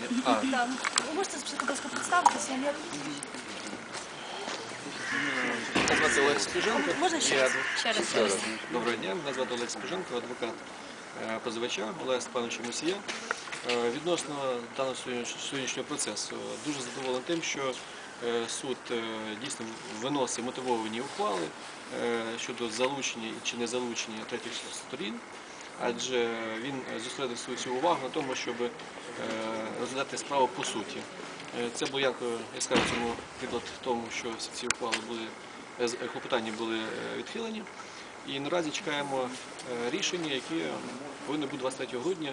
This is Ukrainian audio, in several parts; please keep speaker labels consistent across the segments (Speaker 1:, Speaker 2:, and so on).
Speaker 1: питання. А,
Speaker 2: Так. Ви можете спочатку, будь ласка, представитися? Я...
Speaker 1: мене звати Олег Спіженко.
Speaker 2: Можна ще раз? Ще раз.
Speaker 1: Ще раз. Доброго дня, мене звати Олег Спіженко, адвокат е, позивача Олега Степановича Мусія. Е, Відносно даного сьогодні- сьогоднішнього процесу дуже задоволений тим, що е, суд е, дійсно виносить мотивовані ухвали е, щодо залучення чи не залучення третіх сторін, адже він зосередив свою увагу на тому, щоб е, розглядати справу по суті. Е, Це був як е, яскравий цьому приклад тому, що всі ці ухвали були клопотання були відхилені. І наразі чекаємо рішення, яке повинно бути 23 грудня.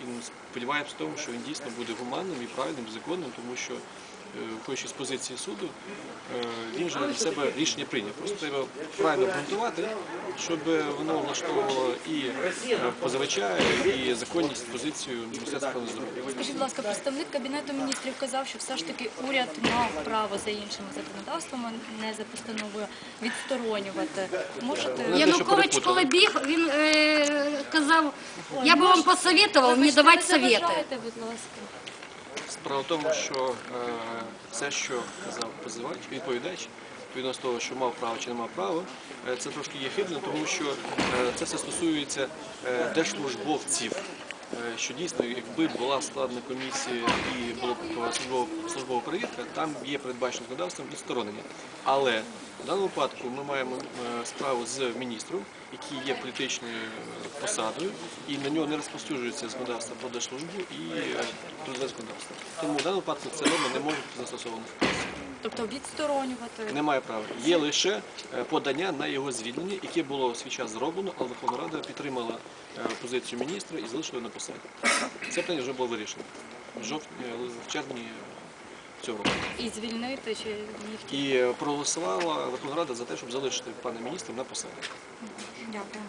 Speaker 1: І сподіваємося в тому, що він дійсно буде гуманним і правильним, законним, тому що, виходячи з позиції суду, е, він вже для себе рішення прийняв. Просто треба правильно обґрунтувати, щоб воно влаштовувало і е, позивача, і законність позицію Міністерства охорони здоров'я.
Speaker 2: Скажіть, будь ласка, представник Кабінету міністрів казав, що все ж таки уряд мав право за іншими законодавствами, не за постановою, відсторонювати. Можете
Speaker 1: Ну,
Speaker 3: Янукович, коли біг, він е, казав, я би вам посоветував не давати совети.
Speaker 2: будь ласка.
Speaker 1: Справа в тому, що все, що казав позивач, відповідач, відповідно з того, що мав право чи не мав право, е, це трошки є хибно, тому що е, це все стосується е, держслужбовців. Е, Що дійсно, якби була складна комісія і була службова, службова перевірка, там є передбачено законодавством відсторонення. Але в даному випадку ми маємо е, справу з міністром, який є політичною е, посадою, і на нього не розповсюджується законодавство про держслужбу і трудове законодавство. Тому в даному випадку ця норма не може бути застосована.
Speaker 2: Тобто відсторонювати.
Speaker 1: Немає права. Є лише е, подання на його звільнення, яке було в свій час зроблено, але Верховна Рада підтримала е, позицію міністра і залишила на посаді. Це питання вже було вирішено в жовтні, е, в червні цього року.
Speaker 2: І звільнити чи ні?
Speaker 1: І проголосувала Верховна Рада за те, щоб залишити пана міністра на посаді.
Speaker 2: Дякую.